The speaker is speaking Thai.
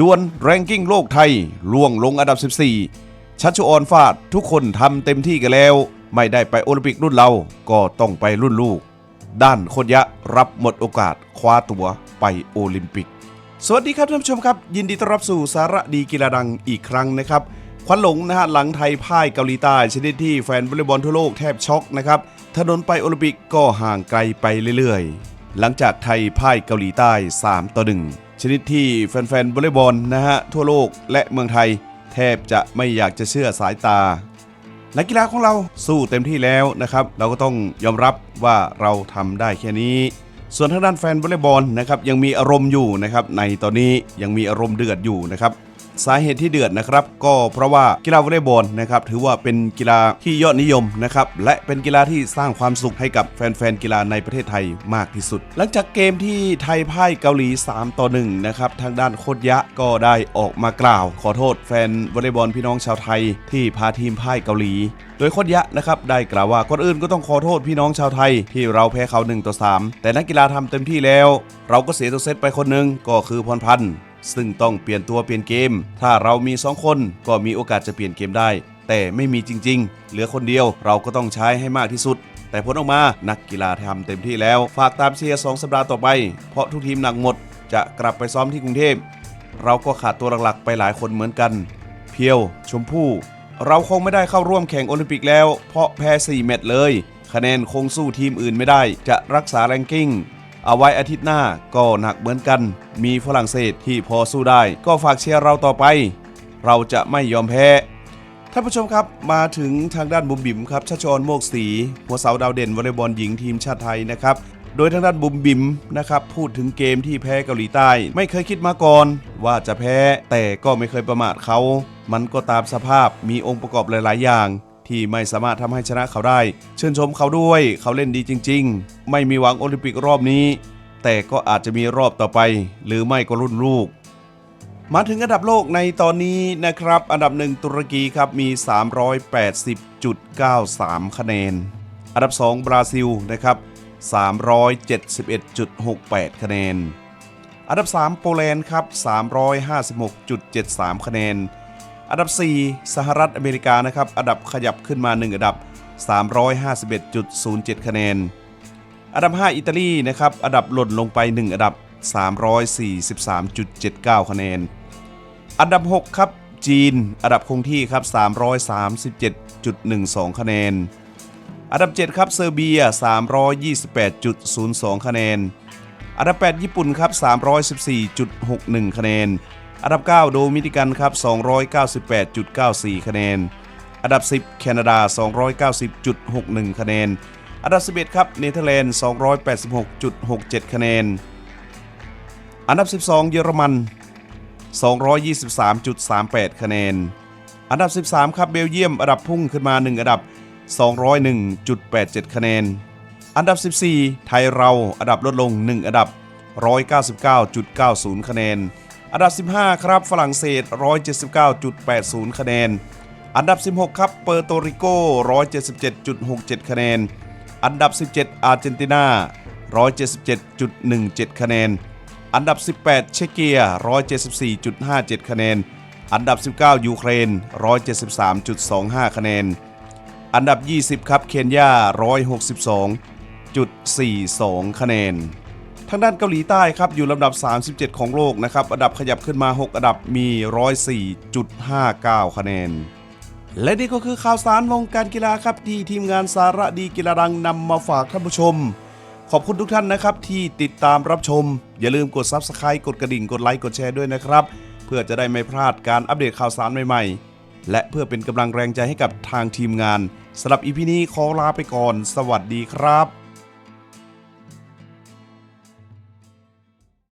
ดวลแรงกิ้งโลกไทยล่วงลงอันดับ 14 ชัชชุออนฟาดทุกคนทำเต็มที่กันแล้ว ไม่ได้ไปโอลิมปิกรุ่นเราก็ต้องไปรุ่นลูก ด้านโคตยะรับหมดโอกาสคว้าตั๋วไปโอลิมปิก สวัสดีครับท่านผู้ชมครับ ยินดีต้อนรับสู่สาระดีกีฬาดังอีกครั้งนะครับควันหลงนะฮะหลังไทยพ่ายเกาหลีใต้ชนิดที่แฟนวอลเลย์บอลทั่วโลกแทบช็อกนะครับถนนไปโอลิมปิกก็ห่างไกลไปเรื่อยๆ หลังจากไทยพ่ายเกาหลีใต้ 3 ต่อ 1 ชนิดที่แฟนๆวอลเลย์บอลนะฮะทั่วโลกและเมืองไทย แทบจะไม่อยากจะเชื่อสายตานักกีฬาของเราสู้เต็มที่แล้วนะครับ เราก็ต้องยอมรับว่าเราทำได้แค่นี้ ส่วนทางด้านแฟนวอลเลย์บอลนะครับยังมีอารมณ์อยู่นะครับในตอนนี้ยังมีอารมณ์เดือดอยู่นะครับ สาเหตุที่เดือดนะครับ ก็เพราะว่ากีฬาวอลเลย์บอลนะครับถือว่าเป็นกีฬาที่ยอดนิยมนะครับและเป็นกีฬาที่สร้างความสุขให้กับแฟนๆกีฬาในประเทศไทยมากที่สุด หลังจากเกมที่ไทยพ่ายเกาหลี 3 ต่อ1นะครับทางด้านโคตยะก็ได้ออกมากล่าว ขอโทษแฟนวอลเลย์บอลพี่น้องชาวไทย ที่พาทีมพ่ายเกาหลี โดยโคตยะนะครับได้กล่าวว่าก่อนอื่นก็ต้องขอโทษพี่น้องชาวไทย ที่เราแพ้เขา1ต่อ3แต่นักกีฬาทำเต็มที่แล้ว เราก็เสียตัวเซตไปคนหนึ่งก็คือพรพันธ์ ซึ่งต้องเปลี่ยนตัวเปลี่ยนเกม ถ้าเรามี 2 คนก็มีโอกาสจะเปลี่ยนเกมได้ แต่ไม่มีจริง ๆ เหลือคนเดียวเราก็ต้องใช้ให้มากที่สุด แต่ผลออกมานักกีฬาทำเต็มที่แล้ว ฝากตามเชียร์2สัปดาห์ต่อไป เพราะทุกทีมหนักหมด จะกลับไปซ้อมที่กรุงเทพ เราก็ขาดตัวหลักๆ ไปหลายคนเหมือนกัน เพียว ชมพู่ เราคงไม่ได้เข้าร่วมแข่งโอลิมปิกแล้ว เพราะแพ้4แมตช์เลย คะแนนคงสู้ทีมอื่นไม่ได้ จะรักษาแรงกิ้ง เอาไว้อาทิตย์หน้าก็หนักเหมือนกัน มีฝรั่งเศสที่พอสู้ได้ ก็ฝากเชียร์เราต่อไป เราจะไม่ยอมแพ้ท่านผู้ชมครับมาถึงทางด้านบุมบิมครับชชอนโมกศรีหัวเสาดาวเด่นวอลเลย์บอลหญิงทีมชาติไทยนะครับโดยทางด้านบุมบิมนะครับพูดถึงเกมที่แพ้เกาหลีใต้ ไม่เคยคิดมาก่อน ว่าจะแพ้แต่ก็ไม่เคยประมาทเขา มันก็ตามสภาพมีองค์ประกอบหลาย ๆ อย่าง ที่ไม่สามารถทำให้ชนะเขาได้ เชิญชมเขาด้วยเขาเล่นดีจริง ๆ ไม่มีหวังโอลิมปิกรอบนี้ แต่ก็อาจจะมีรอบต่อไป หรือไม่ก็รุ่นลูก มาถึงอันดับโลกในตอนนี้นะครับ อันดับหนึ่งตุรกีครับมี 380.93 คะแนน อันดับ 2 บราซิลนะครับ 371.68 คะแนน อันดับ 3 โปแลนด์ครับ 356.73 คะแนน อันดับ 4 สหรัฐอเมริกานะครับ อันดับขยับขึ้นมา 1 อันดับ 351.07 คะแนน อันดับ 5 อิตาลีนะครับ อันดับหล่นลงไป 1 อันดับ 343.79 คะแนน อันดับ 6 ครับจีน อันดับคงที่ครับ 337.12 คะแนน อันดับ 7 ครับเซอร์เบีย 328.02 คะแนน อันดับ 8 ญี่ปุ่นครับ 314.61 คะแนน อันดับ 9 โดมินิกันครับ 298.94 คะแนน อันดับ 10 แคนาดา 290.61 คะแนน อันดับ 11 ครับ เนเธอร์แลนด์ 286.67 คะแนน อันดับ 12 เยอรมัน 223.38 คะแนน อันดับ 13 ครับ เบลเยียม อันดับพุ่งขึ้นมา 1 อันดับ 201.87 คะแนน อันดับ 14 ไทยเรา อันดับลดลง 1 อันดับ 199.90 คะแนน อันดับ 15 ครับฝรั่งเศส 179.80 คะแนน อันดับ 16 ครับเปอร์โตริโก 177.67 คะแนน อันดับ 17 อาร์เจนตินา 177.17 คะแนน อันดับ 18 เชเกีย 174.57 คะแนน อันดับ 19 ยูเครน 173.25 คะแนน อันดับ 20 ครับเคนยา 162.42 คะแนน ทางด้านเกาหลีใต้ครับอยู่ลำดับ 37 ของโลกนะครับอันดับขยับขึ้นมา 6 อันดับมี 104.59 คะแนน และนี่ก็คือข่าวสารวงการกีฬาครับที่ทีมงานสาระดีกีฬาดังนำมาฝากท่านผู้ชม ขอบคุณทุกท่านนะครับที่ติดตามรับชม อย่าลืมกด Subscribe กดกระดิ่งกดไลค์กดแชร์ด้วยนะครับ เพื่อจะได้ไม่พลาดการอัปเดตข่าวสารใหม่ๆ และเพื่อเป็นกำลังแรงใจให้กับทางทีมงานสำหรับอีพีนี้ขอลาไปก่อน สวัสดีครับ